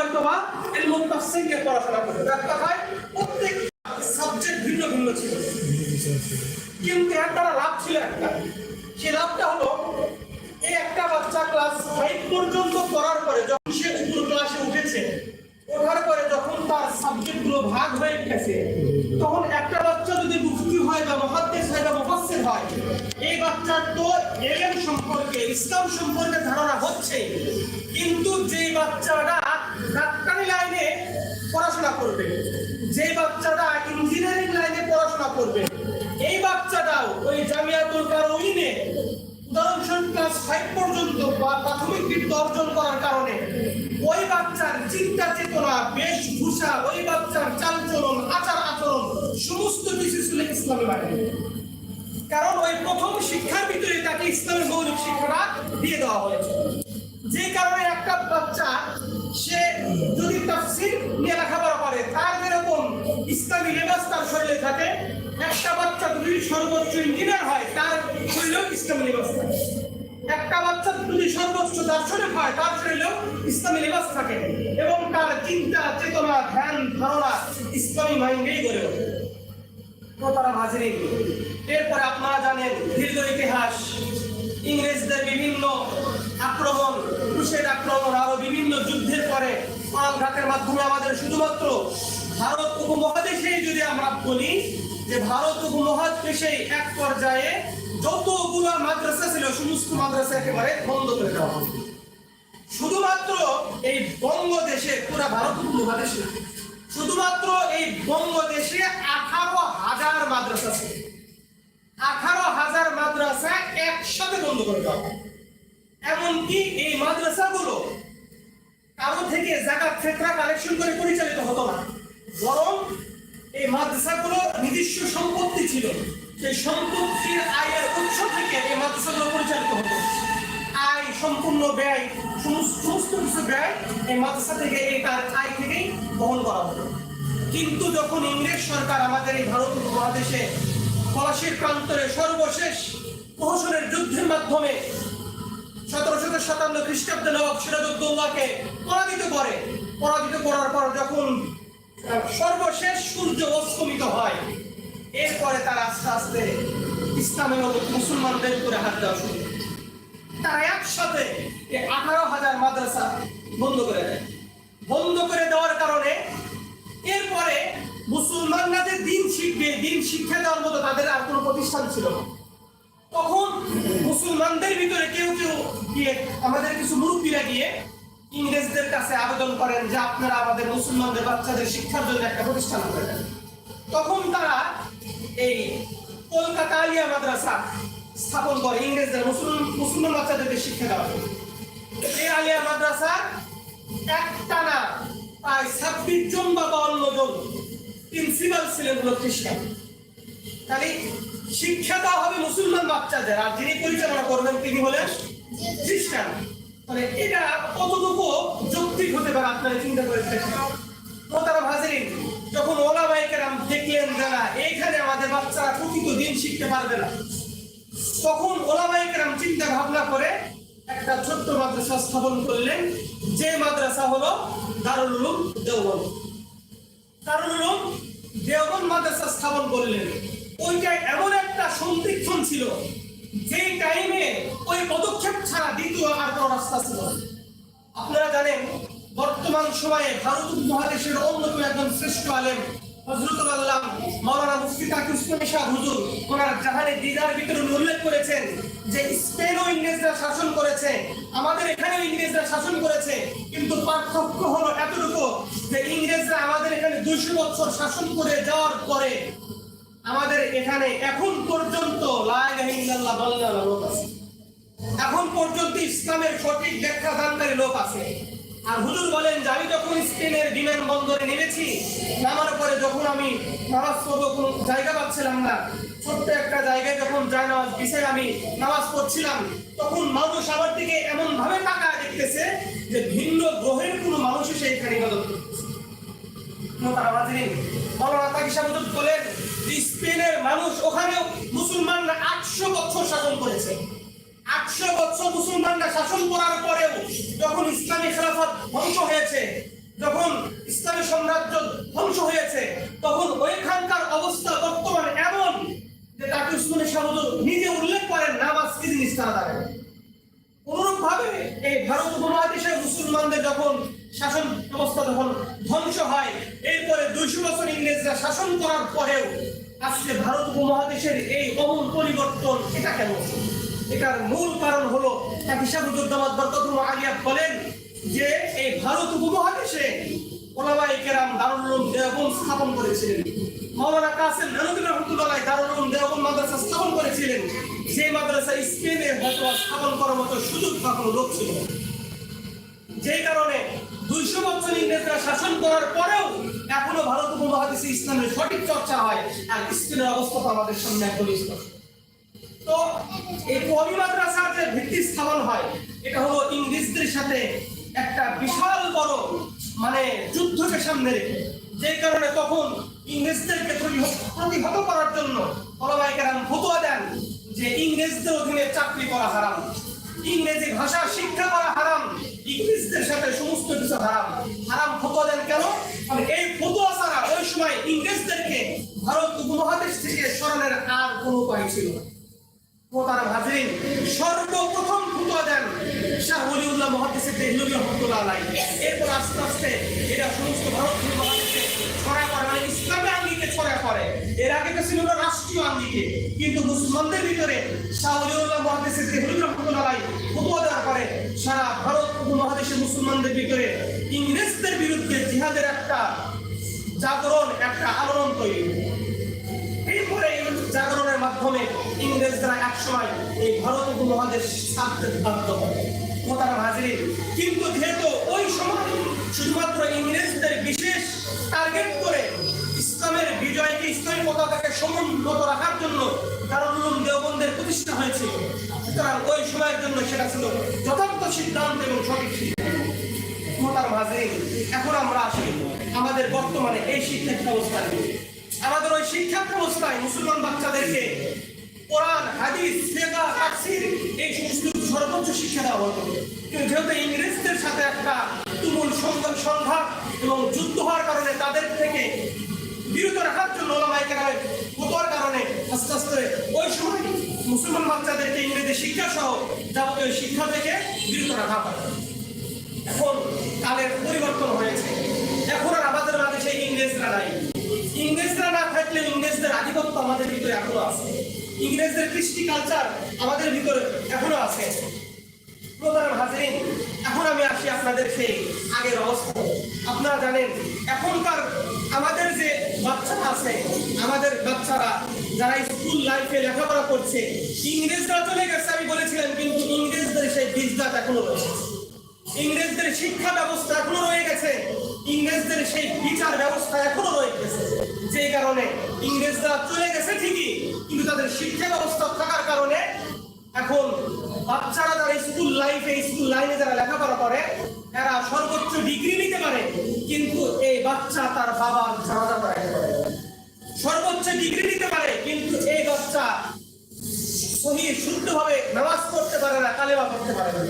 হয়তো বা এলমুল পড়াশোনা করতো। তার কথায়, প্রত্যেক সাবজেক্ট ভিন্ন ভিন্ন ছিল। কিন্তু এর দ্বারা লাভ ছিল একটা। সে লাভটা বাচ্চাটা ইঞ্জিনিয়ারিং লাইনে পড়াশোনা করবে। এই বাচ্চাটাও ওই জামিয়াতুল কারওয়িনে উদাহরণস্বরূপ ক্লাস ফাইভ পর্যন্ত বা প্রাথমিক বিদ্যা অর্জন করার কারণে ওই বাচ্চার চিন্তা চেতনা, বেশভূষা, ওই বাচ্চার চালচলন, আচার আচরণ, সমস্ত কিছু ছিল ইসলামী বাণী কারণ ওই প্রথম শিক্ষার ভিতরে তাকে ইসলামের মৌলিক শিক্ষাটা দিয়ে দেওয়া হয়েছে। যে কারণে একটা বাচ্চা, সে যদি তাফসীর নিয়ে লেখাপড়া তার থাকে, একটা বাচ্চা যদি সর্বোচ্চ ইঞ্জিনিয়ার হয়, তার শরীরেও ইসলামী লেবাস থাকে। একটা বাচ্চা যদি সর্বোচ্চ দার্শনিক হয়, তার শরীরেও ইসলামী লেবাস থাকে। এবং তার চিন্তা, চেতনা, ধ্যান, ধারণা ইসলামী মাইন্ডেই গড়ে ওঠে। তারা হাজিরিন, এরপরে আপনারা জানেন দীর্ঘ ইতিহাস, ইংরেজদের বিভিন্ন আক্রমণ ক্রুশের আক্রমণ, আরও বিভিন্ন যুদ্ধের পরে পালঘাটের মাধ্যমে আমাদের শুধুমাত্র ভারত উপমহাদেশেই যদি আমরা বলি যে ভারত উপমহাদেশেই এক পর্যায়ে যতগুলো মাদ্রাসা ছিল, সমস্ত মাদ্রাসা একেবারে বন্ধ করে দেওয়া হবে শুধুমাত্র এই বঙ্গদেশে, পুরা ভারত উপমহাদেশে শুধুমাত্র এই বঙ্গদেশে আঠারো হাজার মাদ্রাসা ছিল আঠারো হাজার মাদ্রাসা একসাথে বন্ধ করে দেওয়া হয়। এমনকি এই মাদ্রাসাগুলো কারও থেকে জাকাত ফেতরা কালেকশন করে পরিচালিত হতো না। বরং এই মাদ্রাসাগুলো নিজস্ব সম্পত্তি ছিল। সেই সম্পত্তির আয়ের উৎস থেকে এই মাদ্রাসাগুলো পরিচালিত হতো। আয় সম্পূর্ণ ব্যয়, সমস্ত কিছু ব্যয় এই মাদ্রাসা থেকে, এই তার আয় থেকেই বহন করা হতো। কিন্তু যখন ইংরেজ সরকার আমাদের এই ভারত উপমহাদেশে পলাশির প্রান্তরে সর্বশেষ প্রহসনের যুদ্ধের মাধ্যমে সতেরোশো সাতান্ন খ্রিস্টাব্দে নবাব সিরাজউদ্দৌলাকে পরাজিত করে, পরাজিত করার পর যখন সর্বশেষ সূর্য অস্তমিত হয়। এরপরে তারা আস্তে আস্তে ইসলামের মুসলমানদের উপরে হাত দেওয়া শুরু তারা একসাথে আঠারো হাজার মাদ্রাসা বন্ধ করে দেয়। বন্ধ করে দেওয়ার কারণে এরপরে মুসলমানরা যে দিন শিখবে, দিন শিক্ষা দেওয়ার মতো তাদের আর কোনো প্রতিষ্ঠান ছিল না। তখন মুসলমানদের ভিতরে কেউ কেউ গিয়ে, আমাদের কিছু মুরব্বীরা গিয়ে ইংরেজদের কাছে আবেদন করেন যে আপনারা আমাদের মুসলমানদের বাচ্চাদের শিক্ষার জন্য একটা প্রতিষ্ঠান করে দেন। তখন তারা এই কলকাতা আলিয়া মাদ্রাসা স্থাপন করে, ইংরেজদের মুসলিম মুসলমান বাচ্চাদেরকে শিক্ষা দেওয়া এই আলিয়া মাদ্রাসা একটানা প্রায় ছাব্বিশ জন বা বাউন্ন জন প্রিন্সিপাল ছিলেন হলো খ্রিস্টান। তাহলে শিক্ষা দেওয়া হবে মুসলমান বাচ্চাদের, আর যিনি পরিচালনা করবেন তিনি হলেন খ্রিস্টান। মানে এটা কতটুকু যৌক্তিক হতে পারে আপনারা চিন্তা করে দেখেন। মোতারাম যখন ওলামায়ে কেরাম দেখলেন যারা, এইখানে আমাদের বাচ্চারা প্রকৃত দিন শিখতে পারবে না। তখন ওলামায়ে কেরাম চিন্তা ভাবনা করে একটা ছোট্ট মাদ্রাসা স্থাপন করলেন, যে মাদ্রাসা হলো দারুল উলুম দেওবন্দ। দারুল উলুম দেওবন্দ মাদ্রাসা স্থাপন করলেন। ওইটা এমন একটা সন্দিক্ষণ ছিল যে টাইমে ওই পদক্ষেপ দ্বিতীয় আর কোনো রাস্তা ছিল আপনারা জানেন, বর্তমান সময়ে ভারত উপমহাদেশের অন্যতম একজন শ্রেষ্ঠ আলেম হজরতুল আল্লাহ মাওলানা মুফতি তাকি উসমানী হুজুর। ওনার জাহানে দিদার ভিতরে উল্লেখ করেছেন যে স্পেনও ইংরেজরা শাসন করেছে, আমাদের এখানেও ইংরেজরা শাসন করেছে, কিন্তু পার্থক্য হলো এতটুকু যে ইংরেজরা আমাদের এখানে দুইশো বছর শাসন করে যাওয়ার পরে আমাদের এখানে এখন পর্যন্ত লা ইলাহা বলার আছে। এখন পর্যন্ত ইসলামের সঠিক ব্যাখ্যা দানকারী লোক আছে। আর হুজুর বলেন যে আমি যখন স্পেনের বিমান বন্দরে নেমেছি, নামার পরে যখন আমি নামাজ পড়ব, কোনো জায়গা পাচ্ছিলাম না। ছোট্ট একটা জায়গায় যখন যায় নামাজ বিছায় আমি নামাজ পড়ছিলাম, তখন মানুষ আমার দিকে এমন ভাবে তাকায় দেখতেছে যে ভিন্ন গ্রহের কোনো মানুষ এসে এখানে ইবাদত করতেছে স্পেনের মানুষ ওখানেও মুসলমানরা আটশো বছর শাসন করেছে। আটশো বছর মুসলমানরা শাসন করার পরেও যখন ইসলামী খেলাফত ধ্বংস হয়েছে, যখন ইসলামী সাম্রাজ্য ধ্বংস হয়েছে, তখন ওইখানকার অবস্থা বর্তমান এমন যে তাকে উসমানী শাহুদুর নিজে উল্লেখ করেন, নামাজ কি জিনিস অনুরূপভাবে এই ভারত উপমহাদেশের মুসলমানদের যখন শাসন ব্যবস্থা যখন ধ্বংস হয়, এরপরে দুইশো বছর ইংরেজরা শাসন করার পরেও আজকে ভারত উপমহাদেশের এই অমূল পরিবর্তন, এটা কেন এটার মূল কারণ হলো বলেন যে এই ভারত উপমহাদেশে ওলামাই কেরাম স্থাপন করেছিলেন। কাসেম রহমতুল্লাহ মাদ্রাসা স্থাপন করেছিলেন। যে মাদ্রাসা স্পেনে স্থাপন করার মতো সুযোগ কোনো লোক ছিল। যেই কারণে দুইশো বছর ইংরেজরা শাসন করার পরেও এখনও ভারত উপমহাদেশে ইসলামের সঠিক চর্চা হয় আর স্পেনের অবস্থা তো আমাদের সামনে একদম স্পষ্ট। তো এই কমি মাদ্রাসার যে ভিত্তি স্থাপন হয়, এটা হলো ইংরেজদের সাথে একটা বিশাল বড় মানে যুদ্ধকে সামনে রেখে। যে কারণে তখন ইংরেজদেরকে প্রতিহত করার জন্য কেরাম ফতোয়া দেন যে ইংরেজদের অধীনে চাকরি করা হারাম, ইংরেজি ভাষা শিক্ষা করা হারাম, ইংরেজদের সাথে সমস্ত কিছু হারাম। হারাম ফতোয়া দেন কেন? এই ফতোয়া ছাড়া ওই সময় ইংরেজদেরকে ভারত উপমহাদেশ থেকে সরানোর আর কোনো উপায় ছিল না। সর্বপ্রথম ফুটুয়া দেন শাহ ওলিউল্লাহ মহাদিসের দেহলুবি রহমতুল্লাহ আলাই এরপর আস্তে আস্তে এটা সমস্ত ভারত মহাদেশে ছড়া করে মানে ইসলামের আঙ্গিকে ছড়া করে এর আগে তো ছিল রাষ্ট্রীয় আঙ্গিকে, কিন্তু মুসলমানদের ভিতরে শাহ ওলিউল্লাহ মহাদিসের দেহলুবি রহমতুল্লাহ আলাই ফুটুয়া দেওয়ার পরে সারা ভারত উপমহাদেশের মুসলমানদের ভিতরে ইংরেজদের বিরুদ্ধে জিহাদের একটা জাগরণ, একটা আলোড়ন তৈরি। এরপরে জাগরণের মাধ্যমে ইংরেজরা একসময় এই ভারত উপমহাদেশ ছাড়তে বাধ্য হয়। মোতারা হাজির কিন্তু যেহেতু ওই সময় শুধুমাত্র ইংরেজদের বিশেষ টার্গেট করে ইসলামের বিজয়কে ইসলামী পতাকাকে সমুন্নত রাখার জন্য দারুল দেওবন্দের প্রতিষ্ঠা হয়েছে, সুতরাং ওই সময়ের জন্য সেটা ছিল যথার্থ সিদ্ধান্ত এবং সঠিক সিদ্ধান্ত। মোতার এখন আমরা আসি আমাদের বর্তমানে এই শিক্ষা ব্যবস্থা নিয়ে আমাদের ওই শিক্ষা ব্যবস্থায় মুসলমান বাচ্চাদেরকে কোরআন, হাদিস, ফিকহ, তাফসীর এই সমস্ত সর্বোচ্চ শিক্ষা দেওয়া হতো। কিন্তু যেহেতু ইংরেজদের সাথে একটা তুমুল সংঘাত সংঘাত এবং যুদ্ধ হওয়ার কারণে তাদের থেকে বিরত রাখার জন্য ওলামায়ে কেরামের ফতোয়ার কারণে আস্তে আস্তে ওই সময় মুসলমান বাচ্চাদেরকে ইংরেজি শিক্ষা সহ যাবতীয় শিক্ষা থেকে বিরত রাখা হয়। এখন কালের পরিবর্তন হয়েছে। এখন আর আমাদের মাঝে সেই ইংরেজরা নাই। ইংরেজরা না থাকলে ইংরেজদের আধিপত্য আমাদের ভিতরে এখনও আছে। ইংরেজদের কৃষ্টি কালচার আমাদের ভিতরে এখনও আছে। এখন আমি আসি আপনাদের সেই আগের অবস্থা আপনারা জানেন, এখনকার আমাদের যে বাচ্চারা আছে, আমাদের বাচ্চারা যারা স্কুল লাইফে লেখাপড়া করছে, ইংরেজরা চলে গেছে, আমি বলেছিলাম, কিন্তু ইংরেজদের সেই বীজদাত এখনও রয়েছে। ইংরেজদের শিক্ষা ব্যবস্থা এখনও রয়ে গেছে। ইংরেজদের সেই বিচার ব্যবস্থা এখনও রয়ে গেছে। যে কারণে ইংরেজরা চলে গেছে ঠিকই, কিন্তু তাদের শিক্ষা ব্যবস্থা থাকার কারণে এখন বাচ্চারা যারা স্কুল লাইফে স্কুল লাইনে যারা লেখাপড়া করে, এরা সর্বোচ্চ ডিগ্রি নিতে পারে, কিন্তু এই বাচ্চা তার বাবার জানাজা পড়াইতে পারে সর্বোচ্চ ডিগ্রি নিতে পারে, কিন্তু এই বাচ্চা সহি শুদ্ধভাবে নামাজ পড়তে পারে না, কালেমা পড়তে পারে না।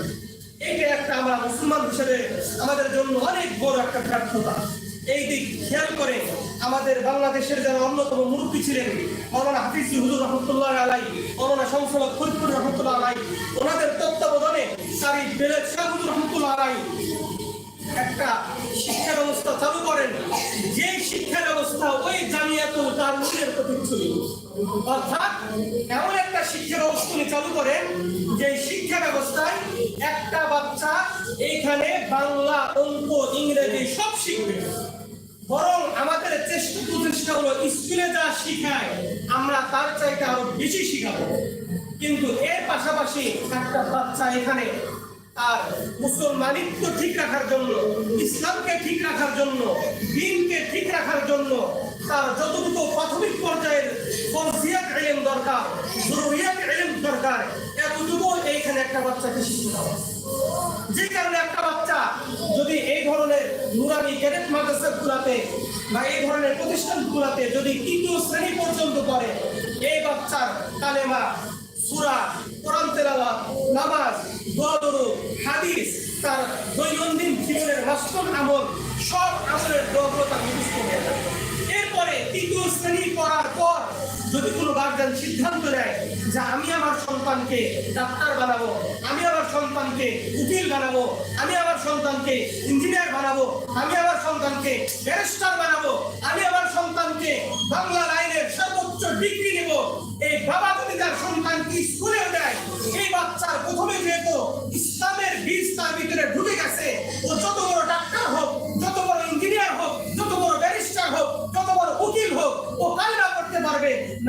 এইটা একটা আমরা মুসলমান হিসেবে আমাদের জন্য অনেক বড় একটা ব্যর্থতা। এই দিক খেয়াল করে আমাদের বাংলাদেশের যারা অন্যতম মুরব্বী ছিলেন মৌলানা হাফিজ হুজুর রহমতুল্লাহ আলাই মৌলানা শামসুল্লাহ ফরিদপুর রহমতুল্লাহ আলাই ওনাদের তত্ত্বাবধানে সারি বেলেদ শাহ হুজুর রহমতুল্লাহ আলাই একটা শিক্ষা ব্যবস্থা চালু করেন। যে শিক্ষা ব্যবস্থা ওই জামিয়াত তার মূলের প্রতিচ্ছবি। অর্থাৎ এমন একটা শিক্ষা ব্যবস্থা চালু করেন যে শিক্ষা ব্যবস্থায় একটা বাচ্চা এইখানে বাংলা, অঙ্ক, ইংরেজি সব শিখবে। বরং আমাদের চেষ্টা প্রচেষ্টা হলো স্কুলে যা শিখায়, আমরা তার চাইতে আরও বেশি শিখাবো। কিন্তু এর পাশাপাশি একটা বাচ্চা এখানে তার মুসলমানিত্ব ঠিক রাখার জন্য, ইসলামকে ঠিক রাখার জন্য, দিনকে ঠিক রাখার জন্য তার যতটুকু প্রাথমিক পর্যায়ের ফরজিয়াত ইলম দরকার, জরুরিয়াত ইলম দরকার একটা বাচ্চাকে শিখতে হবে যে কারণে একটা বাচ্চা যদি এই ধরনের নুরানি ক্যাডেট মাদ্রাসাগুলোতে বা এই ধরনের প্রতিষ্ঠানগুলোতে যদি তৃতীয় শ্রেণি পর্যন্ত করে এই বাচ্চার কালেমা, সূরা, কোরআন তেলাওয়াত, নামাজ, দোয়া হাদিস, তার দৈনন্দিন জীবনের বাস্তব আমল, সব আমলের দোয়াগুলো তার মুখস্থ হয়ে যাবে। এরপরে তৃতীয় শ্রেণি পড়ার পর যদি কোনো গার্জেন সিদ্ধান্ত নেয় যে আমি আমার সন্তানকে ডাক্তার বানাবো, আমি আমার সন্তানকে উকিল বানাবো, আমি আমার সন্তানকে ইঞ্জিনিয়ার বানাবো, আমি আমার সন্তানকে ব্যারিস্টার বানাবো, আমি আমার সন্তানকে বাংলা লাইনের সর্বোচ্চ ডিগ্রি নেব, এই বাবা যদি তার সন্তানকে স্কুলে দেয়, এই বাচ্চার প্রথমে যেহেতু ইসলামের বীজ তার ভিতরে ঢুকে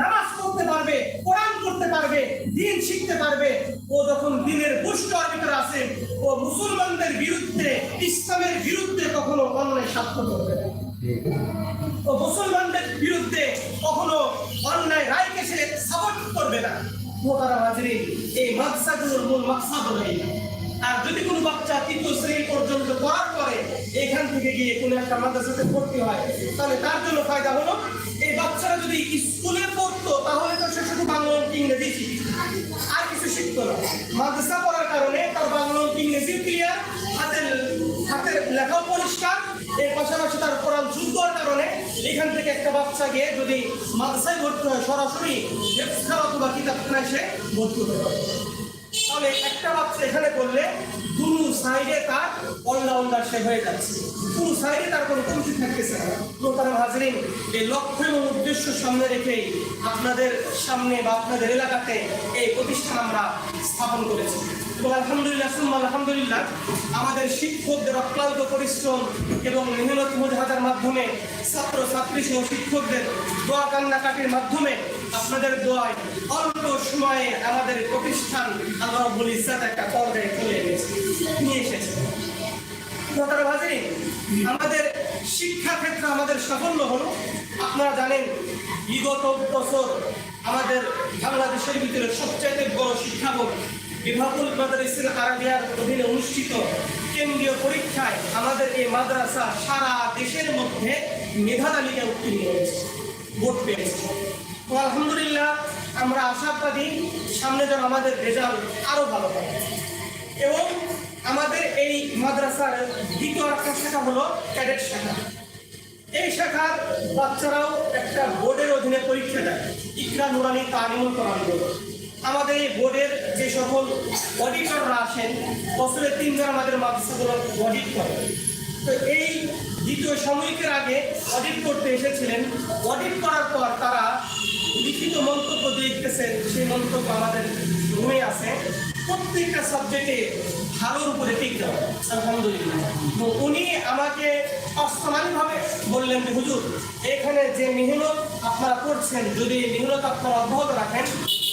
নামাজ পড়তে পারবে, কোরআন করতে পারবে, দিন শিখতে পারবে। ও যখন দিনের পুষ্টর ভিতরে আছে, ও মুসলমানদের বিরুদ্ধে, ইসলামের বিরুদ্ধে কখনো অন্যায় সাধ্য করবে না। ও মুসলমানদের বিরুদ্ধে কখনো অন্যায় রায়কে সে সাপোর্ট করবে না। মোতারা হাজরিন, এই মাকসাদগুলোর মূল মাকসাদ হলো এই। আর যদি কোনো বাচ্চা তৃতীয় শ্রেণি পর্যন্ত পড়ার পরে এখান থেকে গিয়ে কোনো একটা মাদ্রাসাতে ভর্তি হয়, তাহলে তার জন্য ফায়দা হলো এই বাচ্চারা যদি স্কুলে পড়তো, তাহলে তো সে শুধু বাংলা অঙ্ক ইংরেজি আর কিছু শিখতো না। মাদ্রাসা পড়ার কারণে তার বাংলা অঙ্ক ইংরেজি ক্লিয়ার হাতের হাতের লেখাও পরিষ্কার, এর পাশাপাশি তার কোরআন শুদ্ধর কারণে এখান থেকে একটা বাচ্চা গিয়ে যদি মাদ্রাসায় ভর্তি হয়, সরাসরি অথবা কিতাবখানায় সে ভর্তি হতে পারে। তাহলে একটা বাচ্চা এখানে করলে দুটো সাইডে তার অলরাউন্ডার সে হয়ে যাচ্ছে। তার কোনো কমতি না। হাজরিন লক্ষ্য এবং উদ্দেশ্য সামনে রেখেই আপনাদের সামনে বা আপনাদের এলাকাতে এই প্রতিষ্ঠান আমরা স্থাপন করেছি। এবং আলহামদুলিল্লাহ, সুম্মা আলহামদুলিল্লাহ, আমাদের শিক্ষকদের অক্লান্ত পরিশ্রম এবং মেহনত মুজাহাদার মাধ্যমে ছাত্র ছাত্রী সহ শিক্ষকদের দোয়া কান্নাকাটির মাধ্যমে আপনাদের দোয়ায় অল্প সময়ে আমাদের প্রতিষ্ঠান আল্লাহ ইজ্জাত একটা পর্যায়ে চলে গেছে। নিয়ে এসেছে। আমাদের শিক্ষা ক্ষেত্রে আমাদের সাফল্য হলো। আপনারা জানেন, বিগত বছর আমাদের বাংলাদেশের ভিতরে সবচাইতে বড় শিক্ষা বোর্ড বিভাগুল মাদারিসিল আরাবিয়ার অধীনে অনুষ্ঠিত কেন্দ্রীয় পরীক্ষায় আমাদের এই মাদ্রাসা সারা দেশের মধ্যে মেধা তালিকায় উত্তীর্ণ হয়েছে, ভোট আলহামদুলিল্লাহ, আমরা আশাবাদী সামনে যেন আমাদের রেজাল্ট আরও ভালো হয় এবং আমাদের এই মাদ্রাসার দ্বিতীয় একটা শাখা হলো ক্যাডেট শাখা। এই শাখার বাচ্চারাও একটা বোর্ডের অধীনে পরীক্ষা দেয়। ইকরা নুরানি তালিমুল কোরআন বোর্ড। আমাদের এই বোর্ডের যে সকল অডিটররা আসেন, বছরে তিনজন আমাদের মাদ্রাসাগুলো অডিট করে। তো এই দ্বিতীয় সাময়িকের আগে অডিট করতে এসেছিলেন। অডিট করার পর তারা লিখিত মন্তব্য দিয়ে দিতেছেন সেই মন্তব্য আমাদের রুমে প্রত্যেকটা সাবজেক্টে ভালোর উপরে টিক দেওয়া। আলহামদুলিল্লাহ। তো উনি আমাকে পার্সোনালিভাবে বললেন যে, হুজুর, এখানে যে মেহনত আপনারা করছেন, যদি মেহনত আপনারা অব্যাহত রাখেন,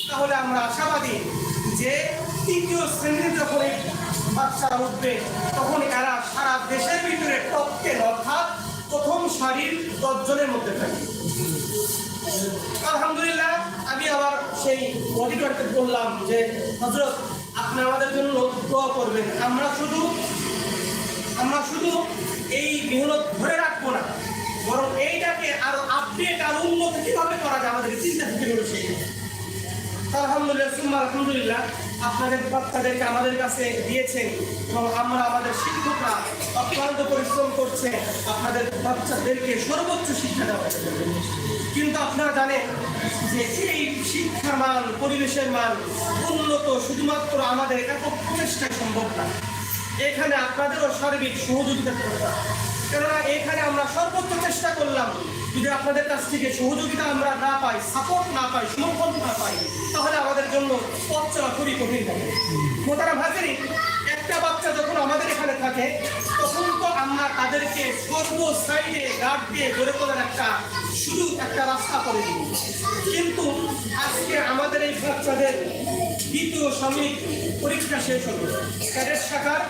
তাহলে আমরা আশাবাদী যে তৃতীয় শ্রেণির যখন বাচ্চারা উঠবে তখন এরা সারা দেশের ভিতরে টপ টেন অর্থাৎ প্রথম সারির দশজনের মধ্যে থাকে। আলহামদুলিল্লাহ, আমি আবার সেই অডিটরকে বললাম যে হজরত আপনি আমাদের জন্য দোয়া করবেন। আমরা শুধু আমরা শুধু এই মেহনত ধরে রাখব না, বরং এইটাকে আরও আপডেট আর উন্নত কীভাবে করা যায় আমাদের চিন্তা থেকে রয়েছে আলহামদুলিল্লাহ আলহামদুলিল্লাহ। আপনাদের বাচ্চাদেরকে আমাদের কাছে দিয়েছেন এবং আমরা আমাদের শিক্ষকরা অক্লান্ত পরিশ্রম করছে আপনাদের বাচ্চাদেরকে সর্বোচ্চ শিক্ষা দেওয়ার কিন্তু আপনারা জানেন যে এই শিক্ষার মান, পরিবেশের মান উন্নত শুধুমাত্র আমাদের একক প্রচেষ্টায় সম্ভব না এখানে আপনাদেরও সার্বিক সহযোগিতা করতে। কেননা এখানে আমরা সর্বোচ্চ চেষ্টা করলাম যদি আপনাদের কাছ থেকে সহযোগিতা আমরা না পাই সাপোর্ট না পাই, সমর্থন না পাই, তাহলে আমাদের জন্য পথ চলা খুবই কঠিন হবে। মোতারা ভাজেনি একটা বাচ্চা যখন আমাদের এখানে থাকে, তখন তো আমরা তাদেরকে সর্ব সাইডে গার্ড দিয়ে গড়ে তোলার একটা শুধু একটা রাস্তা করে দিই। কিন্তু আজকে আমাদের এই বাচ্চাদের দ্বিতীয় সাময়িক পরীক্ষা শেষ হলো। ক্যাডেট শাখার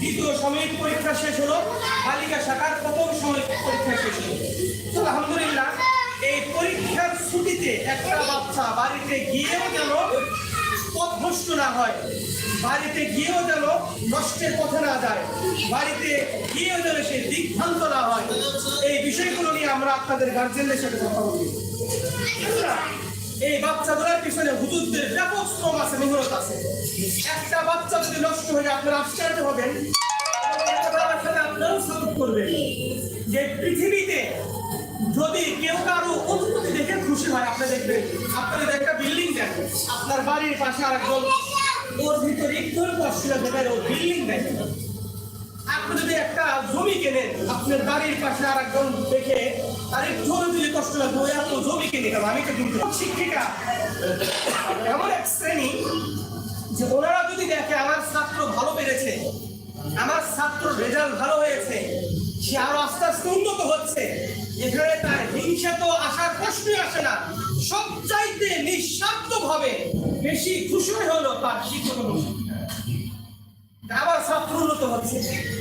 দ্বিতীয় সাময়িক পরীক্ষা শেষ হলো। বালিকা শাখার প্রথম সাময়িক পরীক্ষা শেষ হলো। আলহামদুলিল্লাহ, এই পরীক্ষার ছুটিতে একটা বাচ্চা বাড়িতে গিয়েও যেন পথভ্রষ্ট না হয়, বাড়িতে গিয়েও যেন নষ্টের পথে না যায়, বাড়িতে গিয়েও যেন সে দিগ্ভ্রান্ত না হয়, এই বিষয়গুলো নিয়ে আমরা আপনাদের গার্জেনদের সাথে কথা বলি। এই বাচ্চাগুলোর পিছনে হুজুরদের ব্যাপক শ্রম আছে, মেহনত আছে। একটা বাচ্চা যদি নষ্ট হয়ে আপনারা আশ্চর্য হবেন। আপনারাও সাপোর্ট করবেন যে পৃথিবীতে যদি কেউ কারও অনুমতি দেখে খুশি হয়, আপনি দেখবেন, আপনি একটা বিল্ডিং দেন, আপনার বাড়ির পাশে আরেকজন ওর ভিতরে একটু কষ্ট দেবেন ও বিল্ডিং দেন। আপনি যদি একটা জমি কেনেন, আপনার বাড়ির পাশে আর একজন দেখে তার একটু যদি কষ্ট লাগবে, ওই এত জমি কিনে আমি তো কিন্তু শিক্ষিকা, এমন এক শ্রেণি যে ওনারা যদি দেখে আমার ছাত্র ভালো পেরেছে, আমার ছাত্র রেজাল্ট ভালো হয়েছে, সে আরও আস্তে আস্তে উন্নত হচ্ছে, এখানে তার হিংসা তো আসার প্রশ্নই আসে না সব চাইতে নিঃস্বার্থ ভাবে বেশি খুশি হলো তার শিক্ষক। আমার ছাত্র উন্নত হচ্ছে,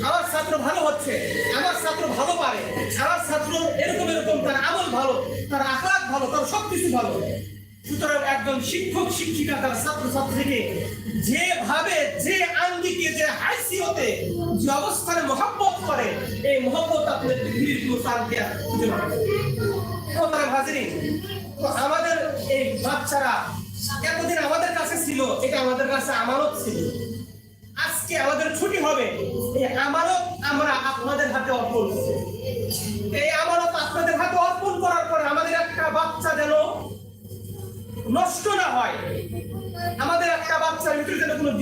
আমার ছাত্র ভালো হচ্ছে, আমার ছাত্র ভালো পারে, আমার ছাত্র এরকম এরকম, তার আমল ভালো, তার আখলাক ভালো, তার সবকিছু ভালো সুতরাং একজন শিক্ষক, শিক্ষিকা, তার ছাত্র ছাত্রীকে যেভাবে, যে আঙ্গিকে, যে হাইসিয়তে, যে অবস্থানে মহাব্বত করে, এই মহব্বত আপনার পৃথিবীর কোনো তার হাজিরিন তো আমাদের এই বাচ্চারা এতদিন আমাদের কাছে ছিল, এটা আমাদের কাছে আমানত ছিল। আজকে আমাদের ছুটি হবে, এই আমানত আমরা আপনাদের হাতে অর্পণ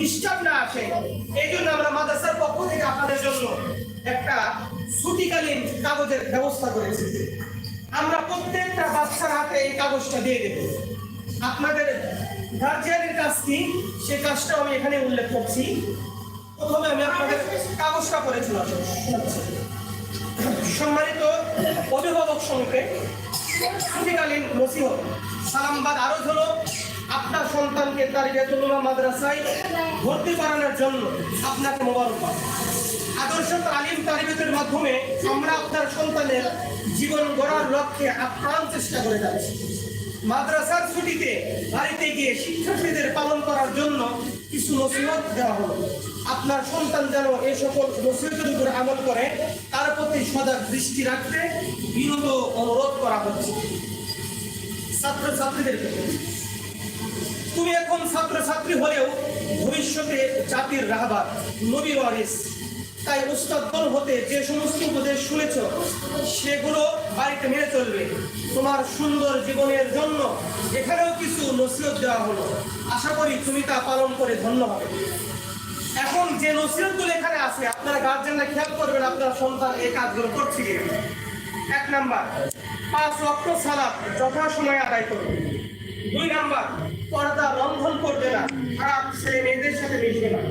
ডিস্টার্ব না আসে। এই জন্য আমরা মাদ্রাসার পক্ষ থেকে আপনাদের জন্য একটা ছুটিকালীন কাগজের ব্যবস্থা করেছি। আমরা প্রত্যেকটা বাচ্চার হাতে এই কাগজটা দিয়ে দেব। আপনাদের গার্জিয়ানের কাজ কি? সে কাজটা আমি এখানে উল্লেখ করছি। প্রথমে আমি আপনাদের কাগজটা করেছিলাম সম্মানিত অভিভাবক সমিতি ছুটিকালীন নসিহত। সালামবাদ আরও হলো। আপনার সন্তানকে তার বেতনুমা মাদ্রাসায় ভর্তি করানোর জন্য আপনাকে মোবারকবাদ। আদর্শ তালিম তালিমের মাধ্যমে আমরা আপনার সন্তানের জীবন গড়ার লক্ষ্যে আপ্রাণ চেষ্টা করে যাচ্ছি। মাদ্রাসার ছুটিতে বাড়িতে গিয়ে শিক্ষার্থীদের পালন করার জন্য কিছু নসিহত দেওয়া হলো। আপনার সন্তান যেন এই সকল নসিহতের উপরে আমল করে, তার প্রতি সজাগ দৃষ্টি রাখতে বিনোদ অনুরোধ করা হচ্ছে। ছাত্র ছাত্রীদেরকে তুমি এখন ছাত্র ছাত্রী হলেও ভবিষ্যতে জাতির রাহবার নবীর ওয়ারিস। তাই উস্তাদগণ হতে যে সমস্ত উপদেশ শুনেছ, সেগুলো বাড়িতে মেনে চলবে। তোমার সুন্দর জীবনের জন্য এখানেও কিছু নসিহত দেওয়া হলো। আশা করি তুমি তা পালন করে ধন্য হবে। এখন যে নসিহতগুলো এখানে আছে, আপনারা গার্জেনরা খেয়াল করবেন, আপনার সন্তান এই কাজগুলো করছে এক নাম্বার, পাঁচ লক্ষ সালাদ যথাসময়ে আদায় করবে দুই নাম্বার পর্দা লঙ্ঘন করবে না। খারাপ ছেলে মেয়েদের সাথে মিশবে না।